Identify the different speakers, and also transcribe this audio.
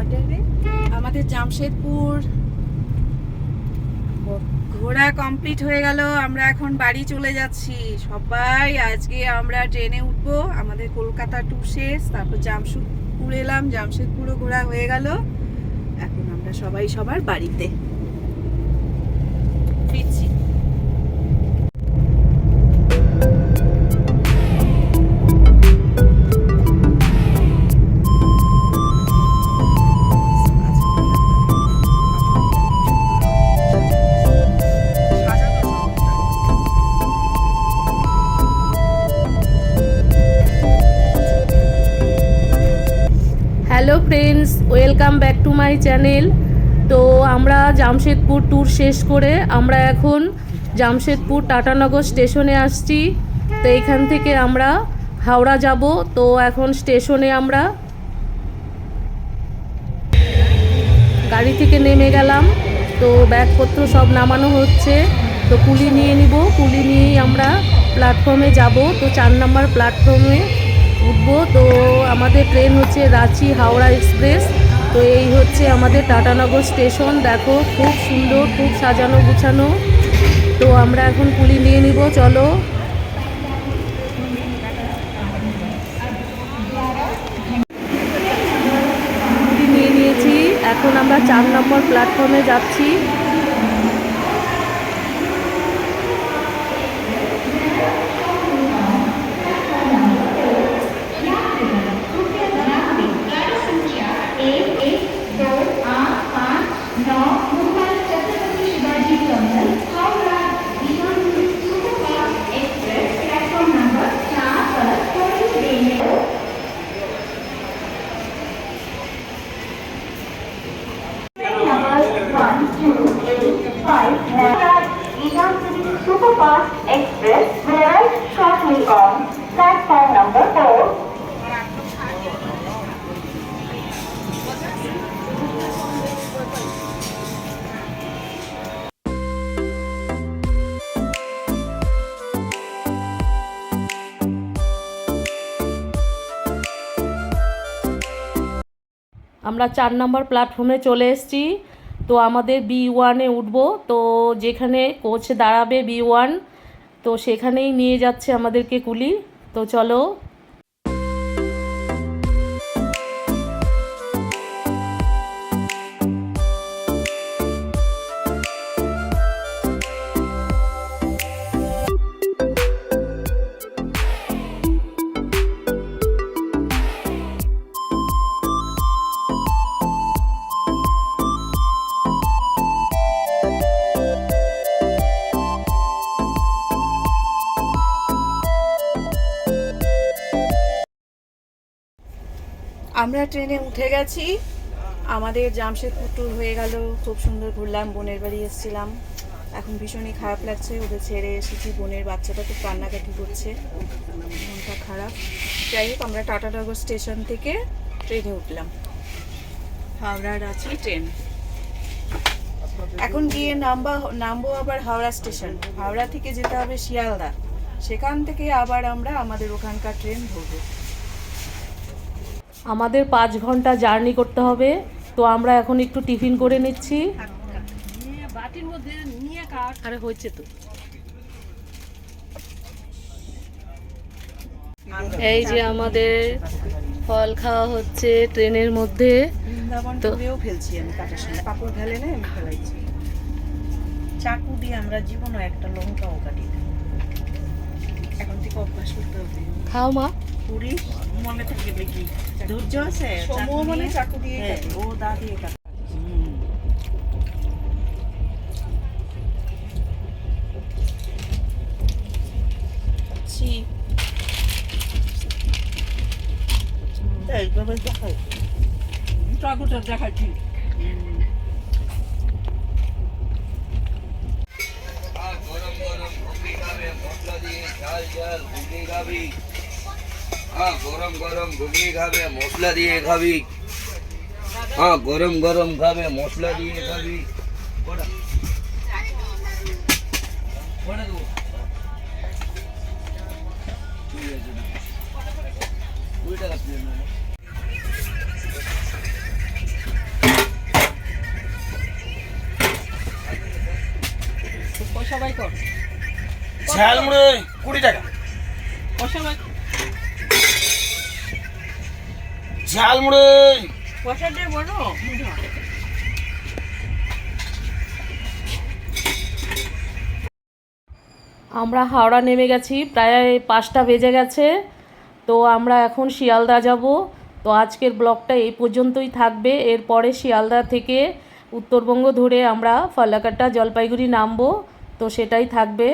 Speaker 1: কোয়ার্টারে আমাদের জামশেদপুর ঘোরা কমপ্লিট হয়ে গেল। আমরা এখন বাড়ি চলে যাচ্ছি। সবাই, আজকে আমরা ট্রেনে উঠব। আমাদের কলকাতা ট্যুর শেষ। তারপর জামশেদপুর এলাম। জামশেদপুরও ঘোরা হয়ে গেল। এখন আমরা সবাই সবার বাড়িতে।
Speaker 2: Hello friends, welcome back to my channel. তো আমরা জামশেদপুর ট্যুর শেষ করে আমরা এখন জামশেদপুর টাটানগর স্টেশনে আসছি। তো এখান থেকে আমরা হাওড়া যাব। তো এখন স্টেশনে আমরা গাড়ি থেকে নেমে গেলাম। তো ব্যাগপত্র সব নামানো হচ্ছে। তো কুলি নিয়ে নিব। কুলি নিয়েই আমরা প্ল্যাটফর্মে যাব। তো চার নম্বর প্ল্যাটফর্মে উঠবো। তো আমাদের ট্রেন হচ্ছে রাঁচি হাওড়া এক্সপ্রেস। তো এই হচ্ছে আমাদের টাটানগর স্টেশন। দেখো, খুব সুন্দর, খুব সাজানো গুছানো। তো আমরা এখন কুলি নিয়ে নিব, চলো। নিয়ে নিয়েছি। এখন আমরা চার নম্বর প্ল্যাটফর্মে যাচ্ছি।
Speaker 3: Express will arrive shortly on platform number 4.
Speaker 2: আমরা চার নম্বর প্ল্যাটফর্মে চলে এসেছি তো আমাদের বি ওয়ানে উঠবো তো যেখানে কোচ দাঁড়াবে বি ওয়ান তো সেখানেই নিয়ে যাচ্ছে আমাদেরকে কুলি। তো চলো
Speaker 1: আমরা ট্রেনে উঠে গেছি। আমাদের জামশেদপুর ট্যুর হয়ে গেল। খুব সুন্দর ঘুরলাম, বোনের বাড়ি এসেছিলাম। এখন ভীষণই খারাপ লাগছে, ওদের ছেড়ে এসেছি, বোনের বাচ্চাটা খুব কান্নাকাটি করছে। মনটা খারাপ। যাই হোক, আমরা টাটানগর স্টেশন থেকে ট্রেনে উঠলাম। হাওড়ার আছি ট্রেন। এখন গিয়ে নামবা, নামবো আবার হাওড়া স্টেশন। হাওড়া থেকে যেতে হবে শিয়ালদা। সেখান থেকে আবার আমরা আমাদের ওখানকার ট্রেন ধরবো।
Speaker 2: আমাদের পাঁচ ঘণ্টা জার্নি করতে হবে। তো আমরা এখন একটু টিফিন করে নিচ্ছি। আরে হয়েছে তো। এই যে আমাদের ফল খাওয়া হচ্ছে ট্রেনের মধ্যে। তো-
Speaker 1: ফেলছি আমি কাটার সঙ্গে পাপড় ফেলে না আমি ফেলাইছি। চাকু দিয়ে আমরা জীবনও একটা লঙ্কাও কাটি। না। এখন থেকে অভ্যাস করতে হবে।
Speaker 2: খাও মা।
Speaker 1: পুরি মনে থাকে দেখি। ধৈর্য আছে? মানে চাকু দিয়ে ও দা দিয়ে দেখাচ্ছি
Speaker 4: গরম গরম ঘুগনি খাবে মশলা দিয়ে ঝাল ঝাল ঘুগনি খাবি। হ্যাঁ গরম গরম ঘুগনি খাবে মশলা দিয়ে খাবি। হ্যাঁ গরম গরম খাবে মশলা দিয়ে খাবি। কুড়ি টাকা সবাই কর।
Speaker 5: ঝাল মুড়ে কুড়ি টাকা। পয়সা ঝালমুড়ি
Speaker 2: আমরা হাওড়া নেমে গেছি প্রায় পাঁচটা বেজে গেছে। তো আমরা এখন শিয়ালদা যাব। তো আজকের ব্লগটা এই পর্যন্তই থাকবে। এরপরে শিয়ালদা থেকে উত্তরবঙ্গ ধরে আমরা ফালাকাটা জলপাইগুড়ি নামবো। তো সেটাই থাকবে।